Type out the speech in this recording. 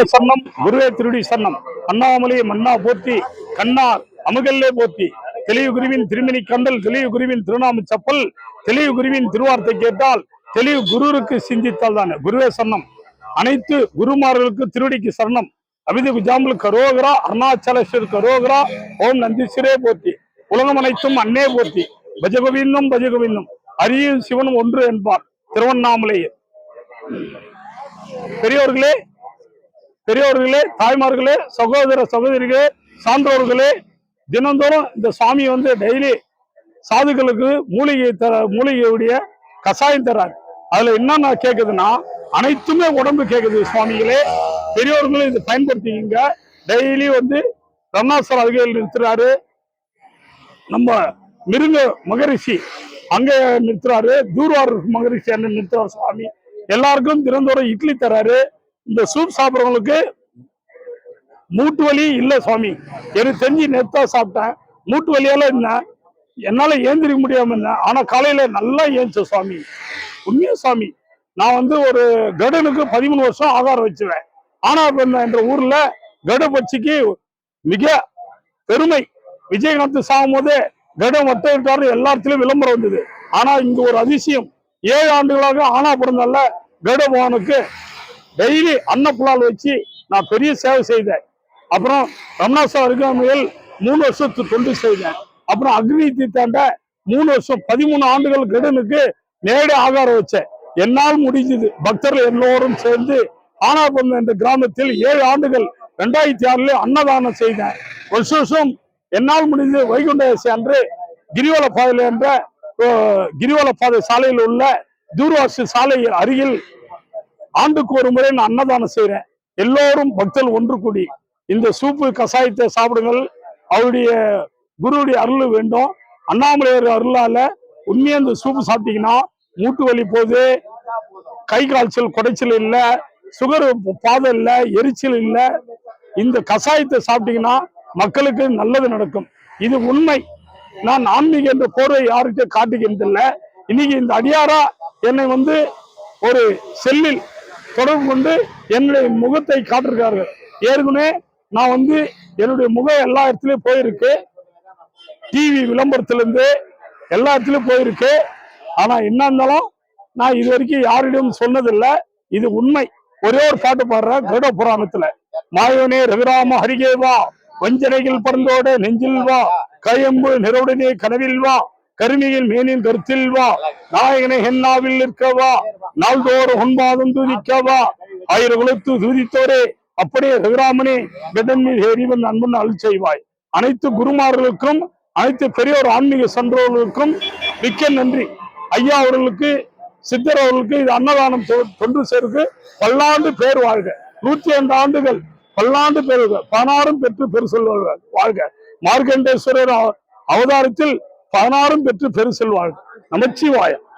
குருவே சரணம் குருவே திருடி சரணம். அண்ணாமலை மன்னா போற்றி கண்ணார் அமுகல்லே போற்றி. தெளிவு குருவின் திருமணி கண்டல் தெளிவு குருவின் திருநாம சப்பல் தெளிவு குருவின் திருவார்த்தை கேட்டால் தெளிவு குருவுக்கு சிந்தித்தால் தானே. குருவே சரணம். அனைத்து குருமார்களுக்கு திருடிக்கு சரணம். அபிதி குஜாம்பல் கரோகரா அருணாச்சலேஸ்வர் கரோகரா ஓம் நந்திசிரே போத்தி உலகம் அனைத்தும் அன்னே போத்தி பஜகோவிந்தும் பஜகோவிந்தும். அரியும் சிவனும் ஒன்று என்பார் திருவண்ணாமலையே பெரியவர்களே பெரியோர்களே தாய்மார்களே சகோதர சகோதரிகளே சான்றோர்களே தினந்தோறும் இந்த சுவாமி வந்து டெய்லி சாதுக்களுக்கு மூலிகை தர மூலிகையுடைய கஷாயம் தர்றாரு. அதுல என்னென்ன கேக்குதுன்னா அனைத்துமே உடம்பு கேக்குது சுவாமிகளே. பெரியோர்களும் இதை பயன்படுத்திக்கிங்க. டெய்லி வந்து ரமணாசர் அதிகாரிகள் நிறுத்துறாரு. நம்ம மிருங்க மகரிஷி அங்க நிறுத்துறாரு. தூர்வார் மகரிஷி அண்ணன் நிறுத்துறாரு சுவாமி. எல்லாருக்கும் தினந்தோறும் இட்லி தராரு இந்த சூப் சாப்பிட்றவங்களுக்கு மூட்டு வலி இல்லை சுவாமி. எனக்கு தெரிஞ்சு நெத்தா சாப்பிட்டேன். மூட்டு வலியால என்ன? என்னால் ஏந்திரிக்க முடியாம என்ன? ஆனால் காலையில் நல்லா ஏஞ்ச சுவாமி. உண்மையா சுவாமி. நான் வந்து ஒரு கடனுக்கு பதிமூணு வருஷம் ஆகாரம் வச்சுவேன். ஆனால் என்ற ஊரில் கட பட்சிக்கு மிக பெருமை. விஜயகாந்த் சாகும் போதே கடம் வட்ட எல்லா இடத்துலயும் விளம்பரம் வந்தது. ஆனா இங்க ஒரு அதிசயம். ஏழு ஆண்டுகளாக ஆனா பிறந்தால கட பவானுக்கு டெய்லி அன்னப்புலால் வச்சு நான் பெரிய சேவை செய்தேன். அப்புறம் ரமணாசா அருகாமையில் மூணு வருஷத்து தொண்டு செய்தேன். அப்புறம் அக்னி தீத்தாண்ட மூணு வருஷம் பதிமூணு ஆண்டுகள் கெடனுக்கு நேரடி ஆதாரம் வச்சேன். என்னால் முடிஞ்சது. பக்தர்கள் எல்லோரும் சேர்ந்து ஆனாபந்தம் என்ற கிராமத்தில் ஏழு ஆண்டுகள் ரெண்டாயிரத்தி ஆறுல அன்னதானம் செய்தேன். வருஷ வருஷம் என்னால் முடிஞ்சது வைகுண்டசி அன்று கிரிவல பாதையில் என்ற கிரிவல பாதை சாலையில் உள்ள தூர்வாசி சாலை அருகில் ஆண்டுக்கு ஒரு முறை நான் அன்னதானம் செய்கிறேன் எல்லோரும் பக்தர்கள் ஒன்று கூடி இந்த சூப்பு கஷாயத்தை சாப்பிடுங்கள். அவருடைய குருவுடைய அருள் வேண்டும். அண்ணாமலையார் அருளால உண்மையா இந்த சூப்பு சாப்பிட்டீங்கன்னா மூட்டு வலி போகுது. கை காய்ச்சல் குடைச்சல் இல்லை சுகர் பாதை இல்லை எரிச்சல் இல்லை. இந்த கஷாயத்தை சாப்பிட்டீங்கன்னா மக்களுக்கு நல்லது நடக்கும். இது உண்மை. நான் ஆன்மீக என்ற போர்வை யார்கிட்ட காட்டுகின்றதில்லை இன்னைக்கு இந்த அடியாரா என்னை வந்து ஒரு செல்லில் தொடர்பு கொண்டு என்னுடைய முகத்தை காட்டிருக்கார்கள். ஏற்கனவே நான் வந்து என்னுடைய முகம் எல்லா இடத்துலயும் போயிருக்கு. டிவி விளம்பரத்திலிருந்து எல்லா இடத்துலயும் போயிருக்கு. ஆனா என்ன இருந்தாலும் நான் இது வரைக்கும் யாரிடம் சொன்னதில்லை. இது உண்மை. ஒரே ஒரு பாட்டு பாடுறேன் கருட புராணத்துல. மாயோனே ரவிராம ஹரிகே வா வஞ்சனைகள் பறந்தோட நெஞ்சில் வா. கயம்பு நிறவுடனே கனவில் வா. கருணையில் மேனின் கருத்தில் வா. நாயகனை ஹென்னாவில் நிற்கவா. நாள்தோறும் ஒன்பாதம் துதிக்கவா. ஆயிரம் குலத்து துதித்தோரே. அப்படியே ரகுராமனே கடன் மீது ஏறி வந்து அன்புன்னு அருள் செய்வாய். அனைத்து குருமார்களுக்கும் அனைத்து பெரியோர் ஆன்மீக சென்றவர்களுக்கும் மிக்க நன்றி. ஐயா அவர்களுக்கு சித்தர் அவர்களுக்கு இது அன்னதானம் தொன்று சேர்க்கு சேருக்கு பல்லாண்டு பேர் வாழ்க. நூத்தி ஐந்து ஆண்டுகள் பல்லாண்டு பேர் பதினாறும் பெற்று பெரு செல்வார்கள். வாழ்க. மார்க்கண்டேஸ்வரர் அவ- அவதாரத்தில் பதினாறும் பெற்று பெரு நமச்சிவாயம்.